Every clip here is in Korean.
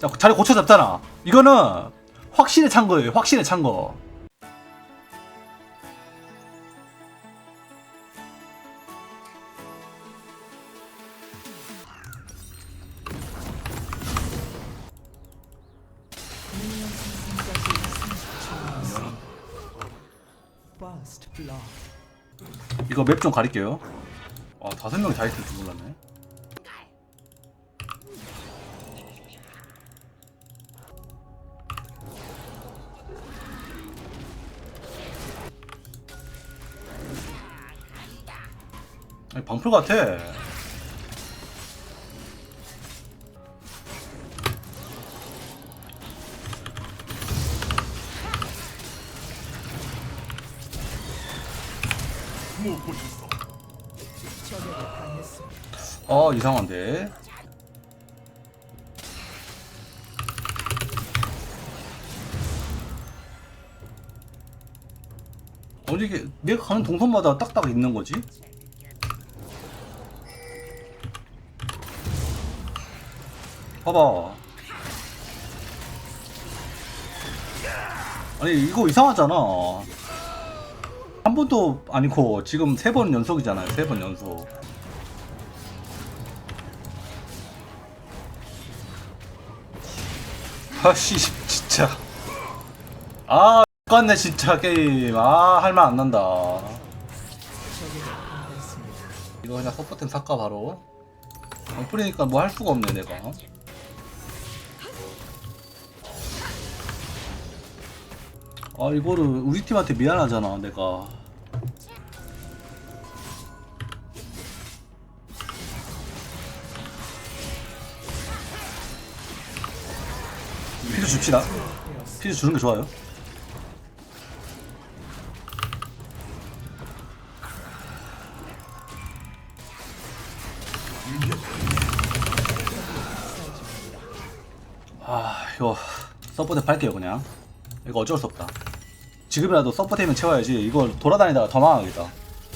자, 자리 고쳐 잡잖아. 이거는 확신에 찬 거예요. 확신에 찬 거. 이거 맵 좀 가릴게요. 와, 다섯 명이 다 있을 줄 몰랐네. 방풀 같아. 어, 이상한데. 어디 이게 내가 가는 동선마다 딱딱 있는 거지? 봐봐. 아니 이거 이상하잖아. 한 번도 아니고 지금 세 번 연속이잖아요. 세 번 연속. 아씨 진짜 아 X같네 진짜 게임 아할말안 난다. 이거 그냥 서포템 사까 바로 방풀이니까 뭐 할 수가 없네 내가 아 이거를 우리 팀한테 미안하잖아 내가. 피드 줍시다. 피드 주는 게 좋아요. 아 이거 서포템 팔게요 그냥. 이거 어쩔 수 없다 지금이라도 서포템은 채워야지. 이거 돌아다니다가 더 망하겠다.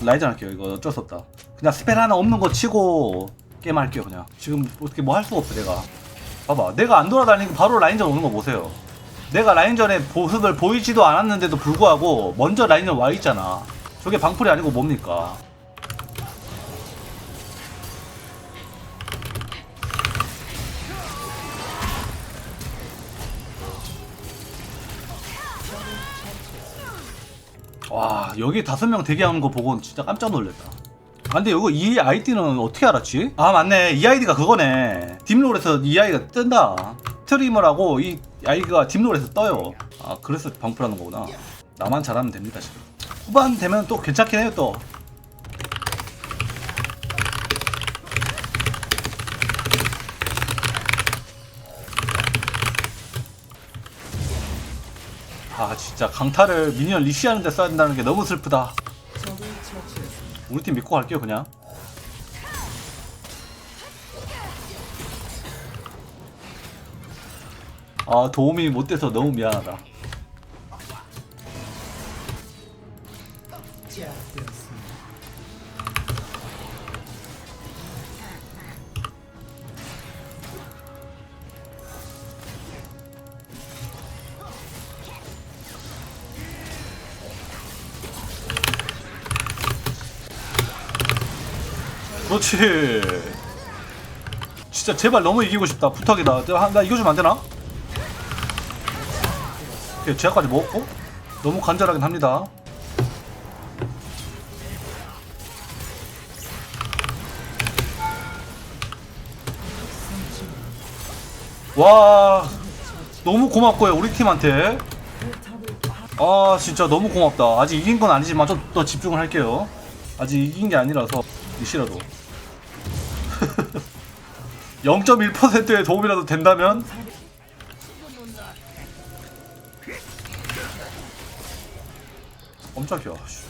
라이전 할게요. 이거 어쩔 수 없다. 그냥 스펠 하나 없는 거 치고 게임 할게요 그냥. 지금 어떻게 뭐 할 수가 없어 내가. 봐봐. 내가 안 돌아다니고 바로 라인전 오는 거 보세요. 내가 라인전에 모습을 보이지도 않았는데도 불구하고 먼저 라인전 와 있잖아. 저게 방풀이 아니고 뭡니까 여기 다섯 명 대기하는 거 보고 진짜 깜짝 놀랐다. 아, 근데 이거 이 아이디는 어떻게 알았지? 아 맞네. 이 아이디가 그거네. 딥롤에서 이 아이디가 뜬다. 스트리머라고 이 아이디가 딥롤에서 떠요. 아 그래서 방풀하는 거구나. 나만 잘하면 됩니다 지금. 후반 되면 또 괜찮긴 해요 또 아 진짜 강타를 미니언 리시하는 데 써야 된다는 게 너무 슬프다. 우리 팀 믿고 갈게요 그냥 아 도움이 못 돼서 너무 미안하다. 그렇지. 진짜 제발 너무 이기고 싶다. 부탁이다. 나, 나 이겨주면 안 되나? 오케이 제약까지 먹었고 너무 간절하긴 합니다. 와 너무 고맙고요 우리 팀한테. 아 진짜 너무 고맙다. 아직 이긴 건 아니지만 좀 더 집중을 할게요. 아직 이긴 게 아니라서 이시라도 0.1%의 도움이라도 된다면 깜짝이야 씨.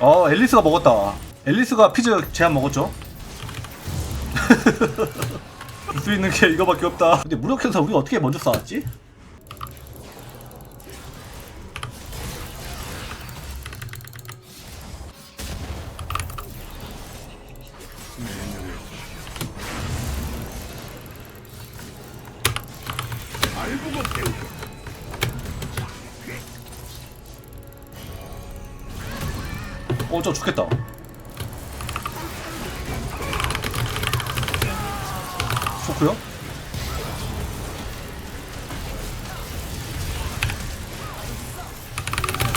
어 앨리스가 먹었다 앨리스가 피즈 제한 먹었죠 줄 수 있는 게 이거밖에 없다 근데 무력해서 우리 어떻게 먼저 싸웠지? 어저 죽겠다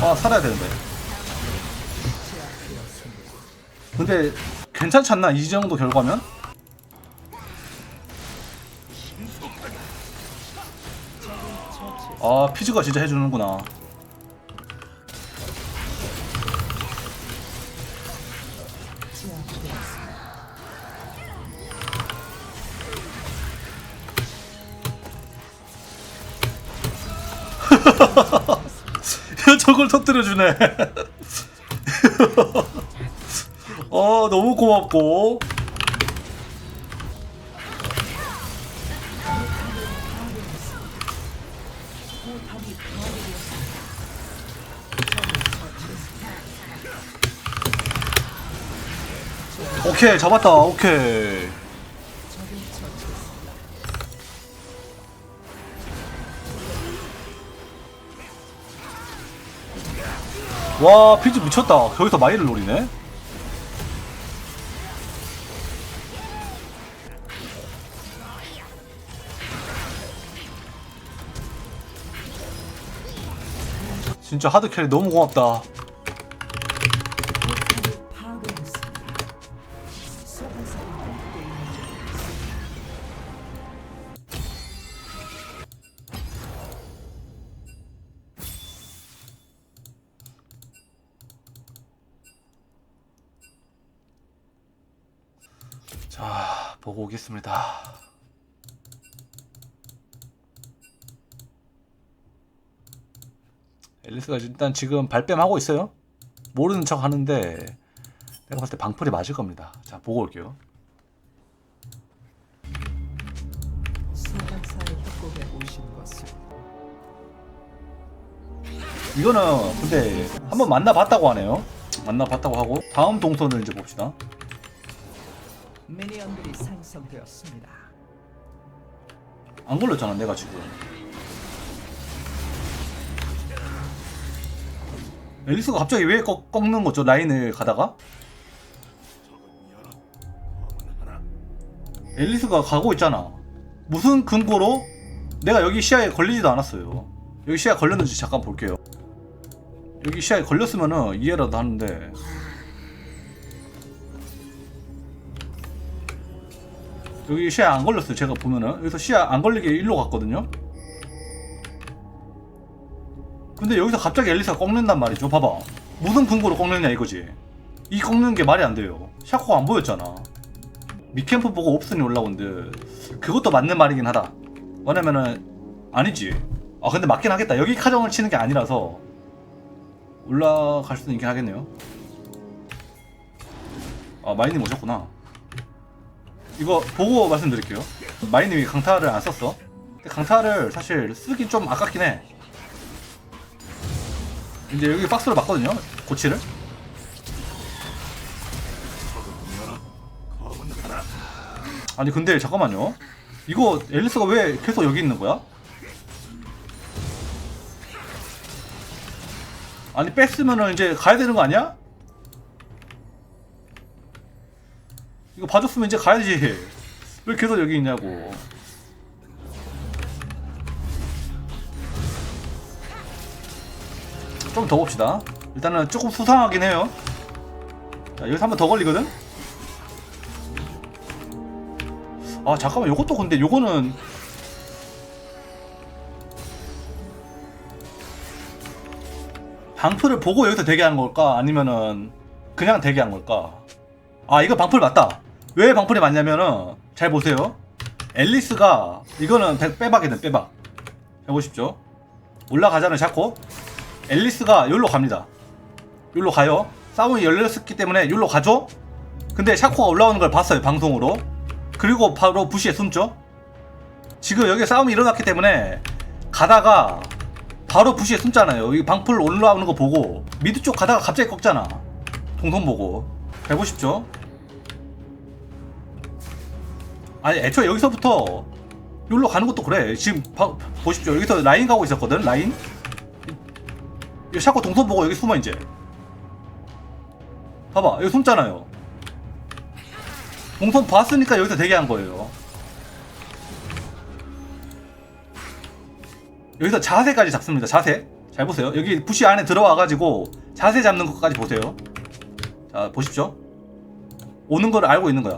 아, 살아야 되는데. 근데 괜찮지 않나? 이 정도 결과면? 아, 피즈가 진짜 해주는구나. 저걸 터뜨려주네. 어, 너무 고맙고. 오케이, 잡았다. 오케이. 와, 피즈 미쳤다. 거기서 마이를 노리네. 진짜 하드 캐리 너무 고맙다. 보고 오겠습니다. 앨리스가 일단 지금 발뺌하고 있어요. 모르는 척 하는데 내가 봤을 때 방풀이 맞을 겁니다. 자, 보고 올게요. 이거는 근데 한번 만나봤다고 하네요. 만나봤다고 하고 다음 동선을 이제 봅시다. 미니언들이 생성되었습니다. 안 걸렸잖아, 내가 지금. 앨리스가 갑자기 왜 꺾, 꺾는 거죠? 라인을 가다가? 앨리스가 가고 있잖아. 무슨 근거로 내가 여기 시야에 걸리지도 않았어요. 여기 시야에 걸렸는지 잠깐 볼게요. 여기 시야에 걸렸으면은 이해라도 하는데. 여기 시야 안 걸렸어요. 제가 보면은 여기서 시야 안 걸리게 일로 갔거든요. 근데 여기서 갑자기 앨리스가 꺾는단 말이죠. 봐봐. 무슨 근거로 꺾느냐 이거지. 이 꺾는 게 말이 안 돼요. 샤코가 안 보였잖아. 미캠프 보고 옵슨이 올라온데 그것도 맞는 말이긴 하다. 왜냐면은 아니지. 아 근데 맞긴 하겠다. 여기 카정을 치는 게 아니라서 올라갈 수도 있긴 하겠네요. 아 마이님 오셨구나. 이거 보고 말씀드릴게요. 마이님이 강타를 안 썼어. 근데 강타를 사실 쓰기 좀 아깝긴 해. 이제 여기 박스로 맞거든요. 고치를. 아니 근데 잠깐만요. 이거 앨리스가 왜 계속 여기 있는 거야? 아니 뺐으면은 이제 가야 되는 거 아니야? 이거 봐줬으면 이제 가야지. 왜 계속 여기 있냐고. 좀 더 봅시다. 일단은 조금 수상하긴 해요. 자, 여기서 한 번 더 걸리거든? 아, 잠깐만. 요것도 근데 요거는. 방풀을 보고 여기서 대기한 걸까? 아니면은 그냥 대기한 걸까? 아, 이거 방풀 맞다. 왜 방풀이 맞냐면은 잘 보세요. 앨리스가 이거는 백- 빼박이든 빼박. 해보십시오. 올라가자는 샤코. 앨리스가 여기로 갑니다. 여기로 가요. 싸움이 열렸기 때문에 여기로 가죠. 근데 샤코가 올라오는 걸 봤어요 방송으로. 그리고 바로 부시에 숨죠. 지금 여기 싸움이 일어났기 때문에 가다가 바로 부시에 숨잖아요. 이 방풀 올라오는 거 보고 미드 쪽 가다가 갑자기 꺾잖아. 동선 보고 해보십시오. 아니 애초에 여기서부터 여기로 가는 것도 그래. 지금 봐, 보십시오. 여기서 라인 가고 있었거든 라인. 이 샤코 동선 보고 여기 숨어 이제. 봐봐 여기 숨잖아요. 동선 봤으니까 여기서 대기한 거예요. 여기서 자세까지 잡습니다 자세. 잘 보세요. 여기 부시 안에 들어와 가지고 자세 잡는 것까지 보세요. 자 보십시오. 오는 걸 알고 있는 거야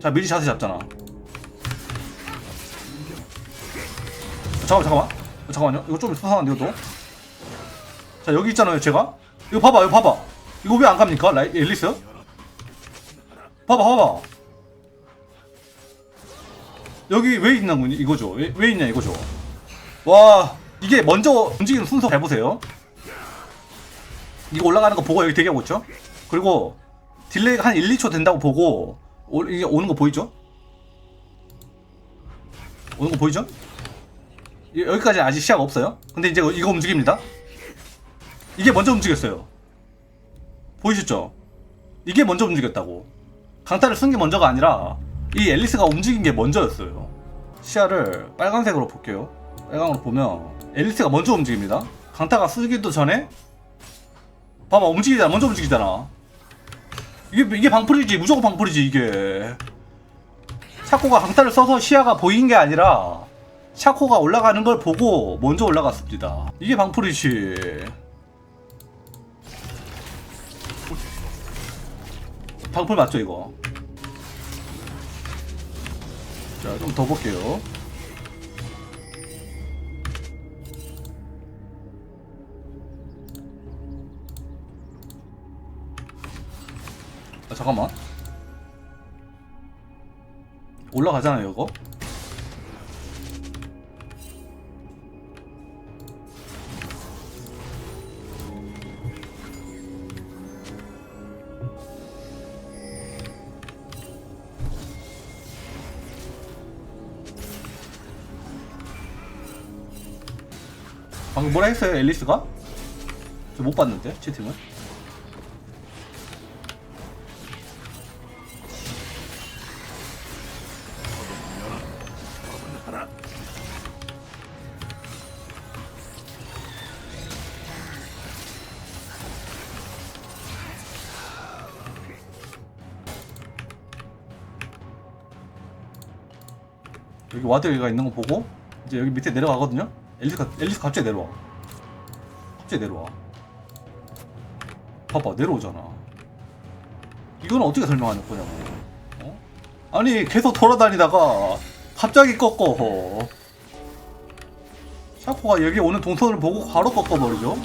자 미리 자세 잡잖아. 잠깐만 잠깐만. 잠깐만요. 이거 좀 수상한데 이것도 자 여기 있잖아요 제가. 이거 봐봐 이거 봐봐. 이거 왜 안 갑니까? 라이 앨리스? 봐봐 봐봐. 여기 왜군 이거죠. 왜, 왜 있냐 이거죠. 와 이게 먼저 움직이는 순서 잘 보세요. 이거 올라가는 거 보고 여기 대기하고 있죠? 그리고 딜레이가 한 1, 2초 된다고 보고 오, 이게 오는 거 보이죠? 오는 거 보이죠? 이- 여기까지 아직 시야가 없어요? 근데 이제 이거 움직입니다. 이게 먼저 움직였어요. 보이셨죠? 이게 먼저 움직였다고. 강타를 쓴 게 먼저가 아니라 이 앨리스가 움직인 게 먼저였어요. 시야를 빨간색으로 볼게요. 빨강으로 보면 앨리스가 먼저 움직입니다. 강타가 쓰기도 전에 봐봐 움직이잖아. 먼저 움직이잖아 이게 이게 방풀이지. 무조건 방풀이지 이게. 샤코가 강타를 써서 시야가 보인 게 아니라 샤코가 올라가는 걸 보고 먼저 올라갔습니다. 이게 방풀이지. 방풀 맞죠 이거? 자 좀 더 볼게요 아, 잠깐만. 올라가잖아요 이거? 방금 뭐라 했어요 앨리스가? 저 못 봤는데 채팅을 와드가 있는 거 보고 이제 여기 밑에 내려가거든요. 앨리스가 앨리스 갑자기 내려와. 갑자기 내려와. 봐봐 내려오잖아. 이건 어떻게 설명하는 거냐고. 어? 아니 계속 돌아다니다가 갑자기 꺾어. 샤코가 여기 오는 동선을 보고 바로 꺾어버리죠.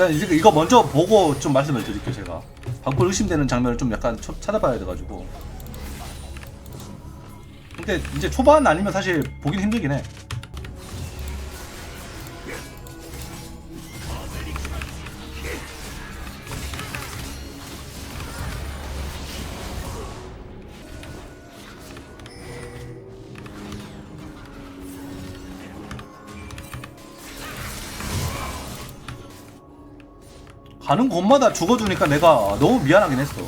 일단 이제 이거 먼저 보고 좀 말씀을 드릴게요 제가. 방풀 의심되는 장면을 좀 약간 쳐- 찾아봐야 돼가지고. 근데 이제 초반 아니면 사실 보긴 힘들긴 해 가는 곳마다 죽어주니까 내가 너무 미안하긴 했어.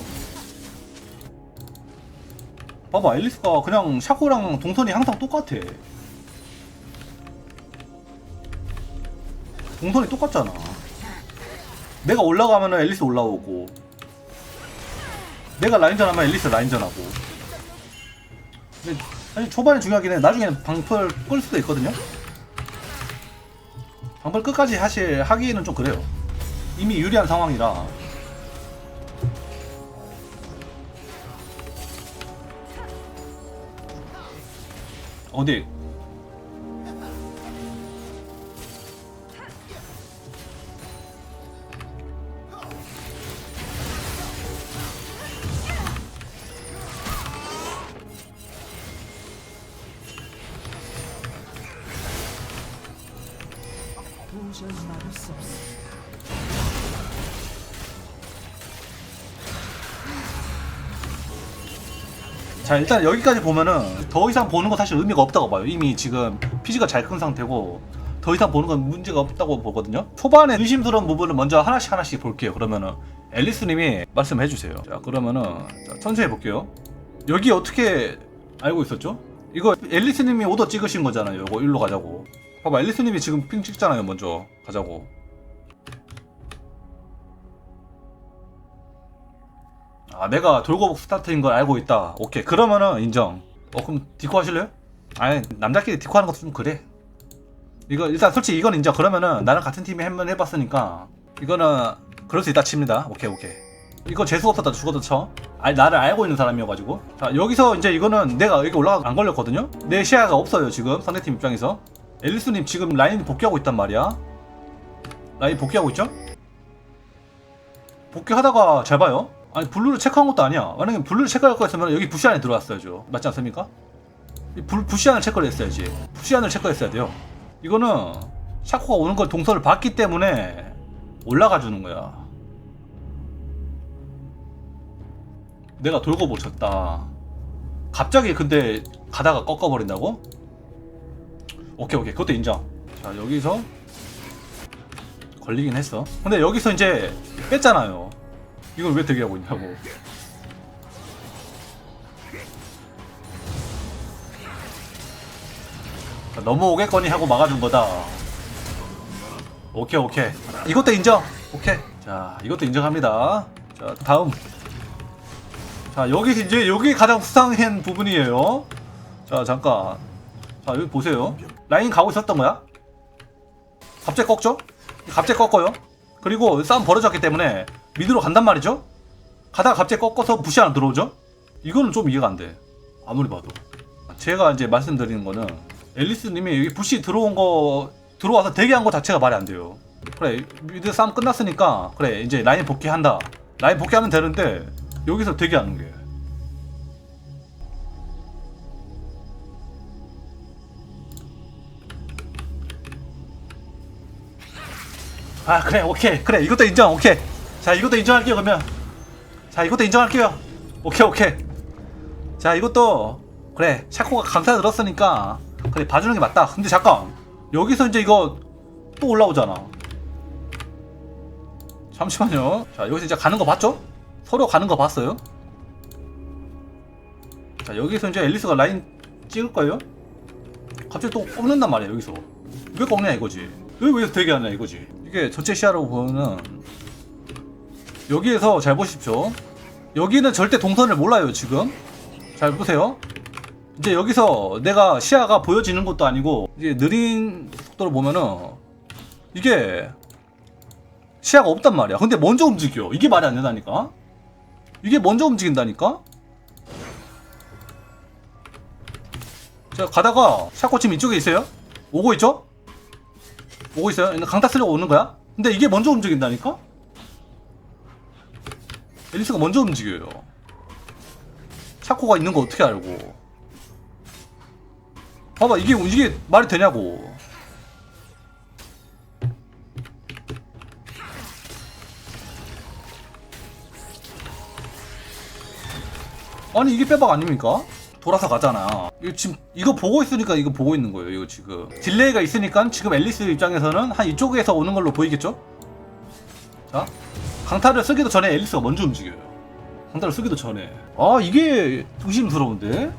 봐봐, 앨리스가 그냥 샤코랑 동선이 항상 똑같아. 동선이 똑같잖아. 내가 올라가면 앨리스 올라오고, 내가 라인전 하면 앨리스 라인전 하고. 근데 사실 초반에 중요하긴 해. 나중에는 방풀 끌 수도 있거든요. 방풀 끝까지 사실 하기에는 좀 그래요. 이미 유리한 상황이라. 어디 도저히 막을 수 없습 자 일단 여기까지 보면은 더 이상 보는 거 사실 의미가 없다고 봐요 이미 지금 피지가 잘 큰 상태고 더 이상 보는 건 문제가 없다고 보거든요. 초반에 의심스러운 부분을 먼저 하나씩 하나씩 볼게요. 그러면은 앨리스님이 말씀해 주세요. 자 그러면은 자, 천천히 볼게요. 여기 어떻게 알고 있었죠? 이거 앨리스님이 오더 찍으신 거잖아요. 이거 일로 가자고. 봐봐 앨리스님이 지금 핑 찍잖아요. 먼저 가자고. 아 내가 돌고복 스타트인 걸 알고 있다. 오케이 그러면은 인정. 어 그럼 디코 하실래요? 아니 남자끼리 디코 하는 것도 좀 그래. 이거 일단 솔직히 이건 인정. 그러면은 나랑 같은 팀이 한번 해봤으니까 이거는 그럴 수 있다 칩니다. 오케이 오케이. 이거 재수 없었다 죽어도 쳐. 아니 나를 알고 있는 사람이어가지고. 자 여기서 이제 이거는 내가 여기 올라가 안 걸렸거든요. 내 시야가 없어요 지금 상대팀 입장에서. 앨리스님 지금 라인 복귀하고 있단 말이야. 라인 복귀하고 있죠? 복귀하다가 잘 봐요. 아니 블루를 체크한 것도 아니야. 만약에 블루를 체크할 거였으면 여기 부시 안에 들어왔어야죠. 맞지 않습니까? 이 불, 부시 안을 체크를 했어야지. 부시 안을 체크했어야 돼요. 이거는 샤코가 오는 걸 동선을 봤기 때문에 올라가 주는 거야. 내가 돌고 못 쳤다. 갑자기 근데 가다가 꺾어버린다고? 오케이 오케이 그것도 인정. 자 여기서 걸리긴 했어. 근데 여기서 이제 뺐잖아요. 이걸 왜 대기하고 있냐고. 자, 넘어오겠거니 하고 막아준 거다. 오케이 오케이. 이것도 인정. 오케이. 자 이것도 인정합니다. 자 다음. 자 여기 이제 여기 가장 수상한 부분이에요. 자 잠깐. 자 여기 보세요. 라인 가고 있었던 거야? 갑자기 꺾죠? 갑자기 꺾어요. 그리고 싸움 벌어졌기 때문에 미드로 간단 말이죠. 가다가 갑자기 꺾어서 부시 안으로 들어오죠. 이거는 좀 이해가 안 돼. 아무리 봐도. 제가 이제 말씀드리는 거는 앨리스님이 여기 부시 들어온 거 들어와서 대기한 거 자체가 말이 안 돼요. 그래 미드 싸움 끝났으니까 그래 이제 라인 복귀한다. 라인 복귀하면 되는데 여기서 대기하는 게. 아 그래 오케이 그래 이것도 인정 오케이 자 이것도 인정할게요 그러면. 자 이것도 인정할게요. 오케이 오케이. 자 이것도 그래 샤코가 강타 들었으니까 그래 봐주는 게 맞다. 근데 잠깐 여기서 이제 이거 또 올라오잖아. 잠시만요. 자 여기서 이제 가는 거 봤죠? 서로 가는 거 봤어요? 자 여기서 이제 앨리스가 라인 찍을 거예요? 갑자기 또 꺾는단 말이야 여기서. 왜 꺾냐 이거지? 왜 여기서 대기하냐 이거지? 이게 전체 시야로 보면은 여기에서 잘 보십시오. 여기는 절대 동선을 몰라요 지금. 잘 보세요. 이제 여기서 내가 시야가 보여지는 것도 아니고 이제 느린 속도로 보면은 이게 시야가 없단 말이야. 근데 먼저 움직여. 이게 말이 안 된다니까. 이게 먼저 움직인다니까? 자 가다가 샤코 지금 이쪽에 있어요? 오고 있죠? 오고 있어요? 강타 쓰려고 오는 거야? 근데 이게 먼저 움직인다니까 앨리스가 먼저 움직여요 샤코가 있는 거 어떻게 알고 봐봐 이게 이게 말이 되냐고 아니 이게 빼박 아닙니까? 돌아서 가잖아. 이거 지금 이거 보고 있으니까 이거 보고 있는 거예요. 이거 지금 딜레이가 있으니까 지금 앨리스 입장에서는 한 이쪽에서 오는 걸로 보이겠죠? 자, 강타를 쓰기도 전에 앨리스가 먼저 움직여요. 강타를 쓰기도 전에. 아 이게 의심스러운데?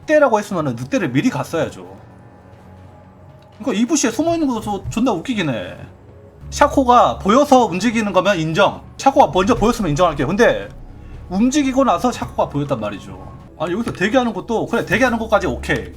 늑대라고 했으면 늑대를 미리 갔어야죠. 그러니까 이부시에 숨어 있는 것도 존나 웃기긴 해. 샤코가 보여서 움직이는 거면 인정. 샤코가 먼저 보였으면 인정할게요. 근데 움직이고 나서 샤코가 보였단 말이죠. 아 여기서 대기하는 것도 그래 대기하는 것까지 오케이.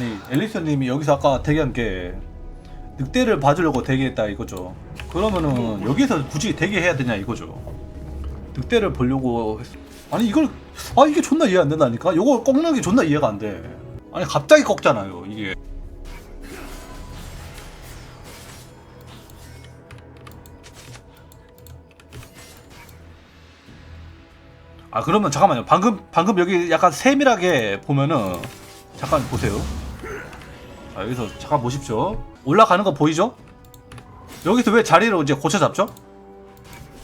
아니 앨리스님이 여기서 아까 대기한 게 늑대를 봐주려고 대기했다 이거죠. 그러면은 여기서 굳이 대기해야 되냐 이거죠. 늑대를 보려고 했... 아니 이걸 아 이게 존나 이해 안 된다니까? 요걸 꺾는 게 존나 이해가 안 돼. 아니 갑자기 꺾잖아요 이게. 아 그러면 잠깐만요. 방금 방금 여기 약간 세밀하게 보면은 잠깐 보세요 자 여기서 잠깐 보십시오. 올라가는 거 보이죠? 여기서 왜 자리를 이제 고쳐 잡죠?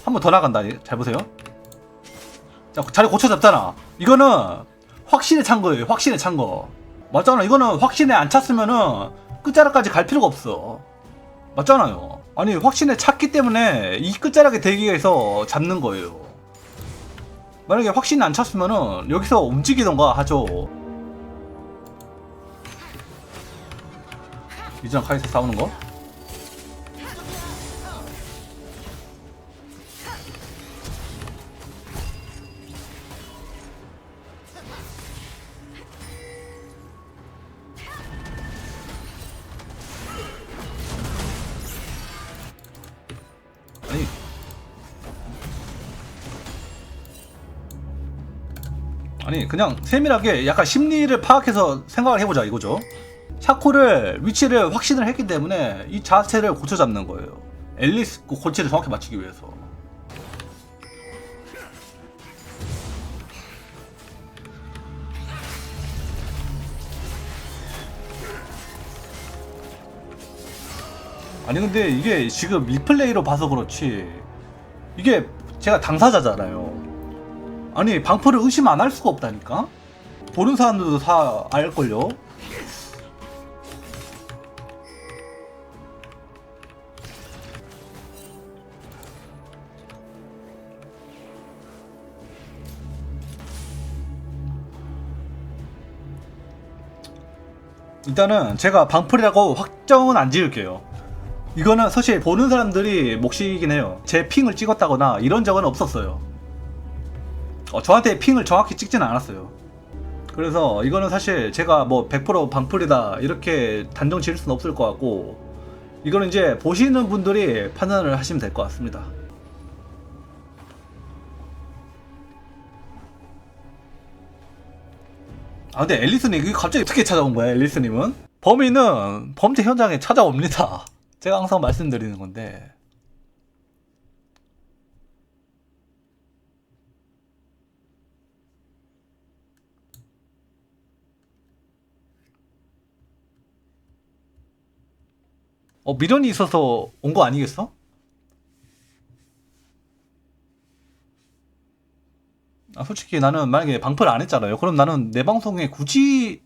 한 번 더 나간다. 잘 보세요. 자 자리 고쳐 잡잖아. 이거는 확신에 찬 거예요. 확신에 찬 거. 맞잖아. 이거는 확신에 안 찼으면은 끝자락까지 갈 필요가 없어. 맞잖아요. 아니 확신에 찼기 때문에 이 끝자락에 대기해서 잡는 거예요. 만약에 확신이 안 찼으면은 여기서 움직이던가 하죠. 이전 카이사 싸우는 거? 아니 그냥 세밀하게 약간 심리를 파악해서 생각을 해보자 이거죠 샤코를 위치를 확신을 했기 때문에 이 자체를 고쳐 잡는 거예요. 앨리스 그 고치를 정확히 맞추기 위해서. 아니 근데 이게 지금 리플레이로 봐서 그렇지 이게 제가 당사자잖아요. 아니 방풀을 의심 안 할 수가 없다니까? 보는 사람들도 다 알걸요 일단은 제가 방풀이라고 확정은 안 지을게요 이거는 사실 보는 사람들이 몫이긴 해요 제 핑을 찍었다거나 이런 적은 없었어요 어, 저한테 핑을 정확히 찍지는 않았어요. 그래서 이거는 사실 제가 뭐 100% 방풀이다 이렇게 단정 지을 수는 없을 것 같고 이거는 이제 보시는 분들이 판단을 하시면 될 것 같습니다. 아 근데 앨리스님 이게 갑자기 어떻게 찾아온 거야 앨리스님은? 범인은 범죄 현장에 찾아옵니다. 제가 항상 말씀드리는 건데 어 미련이 있어서 온 거 아니겠어? 아 솔직히 나는 만약에 방풀 안 했잖아요. 그럼 나는 내 방송에 굳이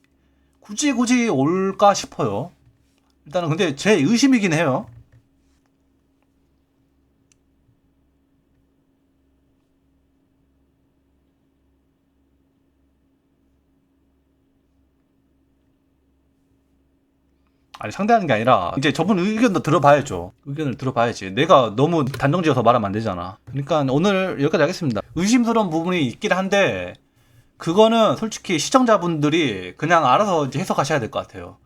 굳이 굳이 올까 싶어요. 일단은 근데 제 의심이긴 해요. 아니 상대하는 게 아니라 이제 저분 의견도 들어봐야죠. 의견을 들어봐야지. 내가 너무 단정지어서 말하면 안 되잖아. 그러니까 오늘 여기까지 하겠습니다. 의심스러운 부분이 있긴 한데 그거는 솔직히 시청자분들이 그냥 알아서 이제 해석하셔야 될 것 같아요.